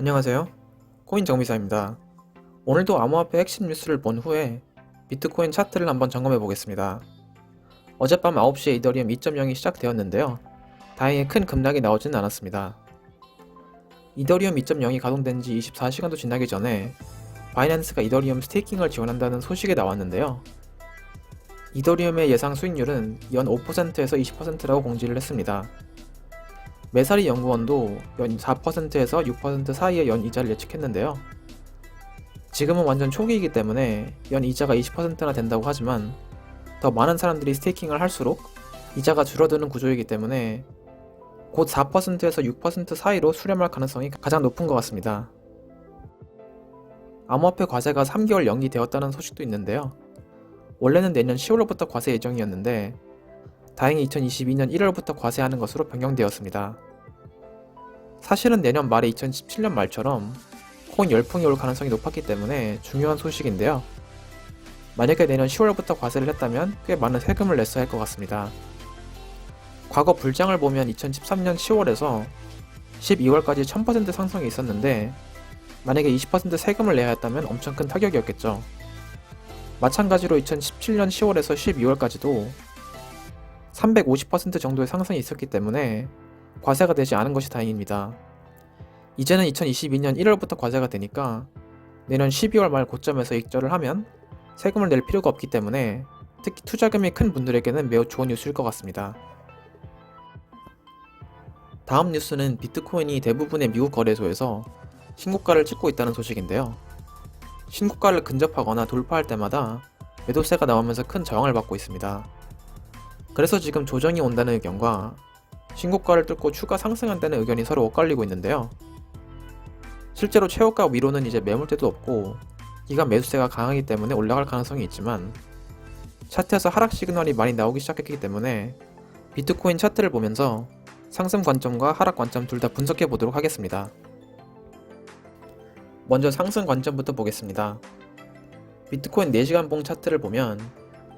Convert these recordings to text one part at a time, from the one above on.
안녕하세요. 코인 정비사입니다. 오늘도 암호화폐 핵심 뉴스를 본 후에 비트코인 차트를 한번 점검해 보겠습니다. 어젯밤 9시에 이더리움 2.0이 시작되었는데요. 다행히 큰 급락이 나오지는 않았습니다. 이더리움 2.0이 가동된 지 24시간도 지나기 전에 바이낸스가 이더리움 스테이킹을 지원한다는 소식이 나왔는데요. 이더리움의 예상 수익률은 연 5%에서 20%라고 공지를 했습니다. 메사리 연구원도 연 4%에서 6% 사이의 연 이자를 예측했는데요. 지금은 완전 초기이기 때문에 연 이자가 20%나 된다고 하지만 더 많은 사람들이 스테이킹을 할수록 이자가 줄어드는 구조이기 때문에 곧 4%에서 6% 사이로 수렴할 가능성이 가장 높은 것 같습니다. 암호화폐 과세가 3개월 연기되었다는 소식도 있는데요. 원래는 내년 10월부터 과세 예정이었는데 다행히 2022년 1월부터 과세하는 것으로 변경되었습니다. 사실은 내년 말에 2017년 말처럼 코인 열풍이 올 가능성이 높았기 때문에 중요한 소식인데요. 만약에 내년 10월부터 과세를 했다면 꽤 많은 세금을 냈어야 할 것 같습니다. 과거 불장을 보면 2013년 10월에서 12월까지 1000% 상승이 있었는데 만약에 20% 세금을 내야 했다면 엄청 큰 타격이었겠죠. 마찬가지로 2017년 10월에서 12월까지도 350% 정도의 상승이 있었기 때문에 과세가 되지 않은 것이 다행입니다. 이제는 2022년 1월부터 과세가 되니까 내년 12월 말 고점에서 익절을 하면 세금을 낼 필요가 없기 때문에 특히 투자금이 큰 분들에게는 매우 좋은 뉴스일 것 같습니다. 다음 뉴스는 비트코인이 대부분의 미국 거래소에서 신고가를 찍고 있다는 소식인데요. 신고가를 근접하거나 돌파할 때마다 매도세가 나오면서 큰 저항을 받고 있습니다. 그래서 지금 조정이 온다는 의견과 신고가를 뚫고 추가 상승한다는 의견이 서로 엇갈리고 있는데요. 실제로 최고가 위로는 이제 매물대도 없고 기간 매수세가 강하기 때문에 올라갈 가능성이 있지만 차트에서 하락 시그널이 많이 나오기 시작했기 때문에 비트코인 차트를 보면서 상승 관점과 하락 관점 둘 다 분석해 보도록 하겠습니다. 먼저 상승 관점부터 보겠습니다. 비트코인 4시간 봉 차트를 보면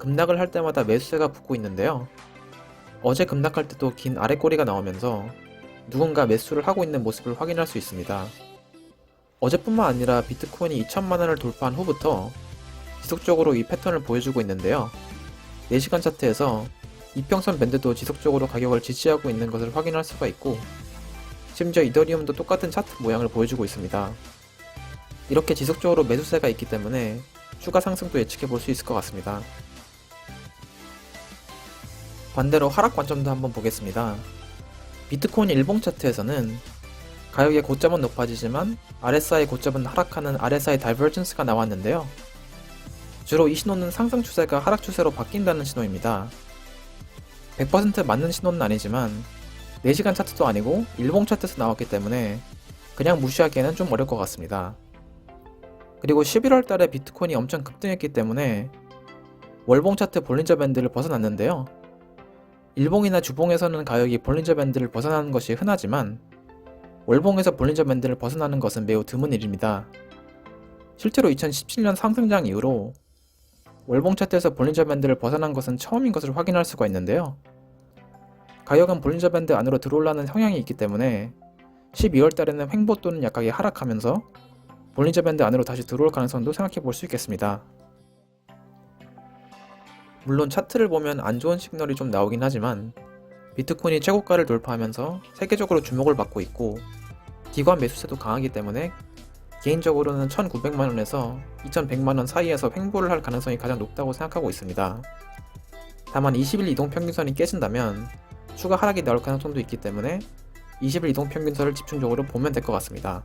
급락을 할 때마다 매수세가 붙고 있는데요. 어제 급락할 때도 긴 아래꼬리가 나오면서 누군가 매수를 하고 있는 모습을 확인할 수 있습니다. 어제뿐만 아니라 비트코인이 2천만원을 돌파한 후부터 지속적으로 이 패턴을 보여주고 있는데요. 4시간 차트에서 이평선 밴드도 지속적으로 가격을 지지하고 있는 것을 확인할 수가 있고 심지어 이더리움도 똑같은 차트 모양을 보여주고 있습니다. 이렇게 지속적으로 매수세가 있기 때문에 추가 상승도 예측해 볼 수 있을 것 같습니다. 반대로 하락 관점도 한번 보겠습니다. 비트코인 일봉 차트에서는 가격의 고점은 높아지지만 RSI 고점은 하락하는 RSI 다이버전스가 나왔는데요. 주로 이 신호는 상승 추세가 하락 추세로 바뀐다는 신호입니다. 100% 맞는 신호는 아니지만 4시간 차트도 아니고 일봉 차트에서 나왔기 때문에 그냥 무시하기에는 좀 어려울 것 같습니다. 그리고 11월 달에 비트코인이 엄청 급등했기 때문에 월봉 차트 볼린저 밴드를 벗어났는데요. 일봉이나 주봉에서는 가격이 볼린저 밴드를 벗어나는 것이 흔하지만 월봉에서 볼린저 밴드를 벗어나는 것은 매우 드문 일입니다. 실제로 2017년 상승장 이후로 월봉 차트에서 볼린저 밴드를 벗어난 것은 처음인 것을 확인할 수가 있는데요. 가격은 볼린저 밴드 안으로 들어올라는 성향이 있기 때문에 12월 달에는 횡보 또는 약하게 하락하면서 볼린저 밴드 안으로 다시 들어올 가능성도 생각해 볼 수 있겠습니다. 물론 차트를 보면 안 좋은 시그널이 좀 나오긴 하지만 비트코인이 최고가를 돌파하면서 세계적으로 주목을 받고 있고 기관 매수세도 강하기 때문에 개인적으로는 1,900만원에서 2,100만원 사이에서 횡보를 할 가능성이 가장 높다고 생각하고 있습니다. 다만 20일 이동 평균선이 깨진다면 추가 하락이 나올 가능성도 있기 때문에 20일 이동 평균선을 집중적으로 보면 될 것 같습니다.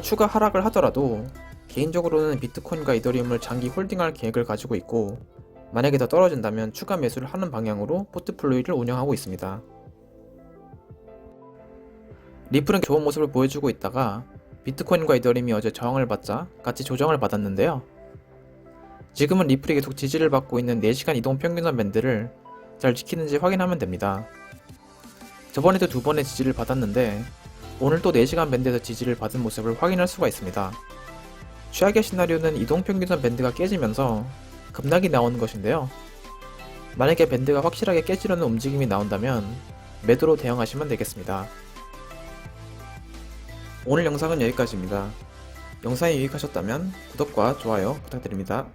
추가 하락을 하더라도 개인적으로는 비트코인과 이더리움을 장기 홀딩할 계획을 가지고 있고 만약에 더 떨어진다면 추가 매수를 하는 방향으로 포트폴리오를 운영하고 있습니다. 리플은 좋은 모습을 보여주고 있다가 비트코인과 이더리움이 어제 저항을 받자 같이 조정을 받았는데요. 지금은 리플이 계속 지지를 받고 있는 4시간 이동 평균선 밴드를 잘 지키는지 확인하면 됩니다. 저번에도 두 번의 지지를 받았는데 오늘 또 4시간 밴드에서 지지를 받은 모습을 확인할 수가 있습니다. 최악의 시나리오는 이동 평균선 밴드가 깨지면서 급락이 나오는 것인데요. 만약에 밴드가 확실하게 깨지려는 움직임이 나온다면 매도로 대응하시면 되겠습니다. 오늘 영상은 여기까지입니다. 영상이 유익하셨다면 구독과 좋아요 부탁드립니다.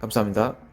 감사합니다.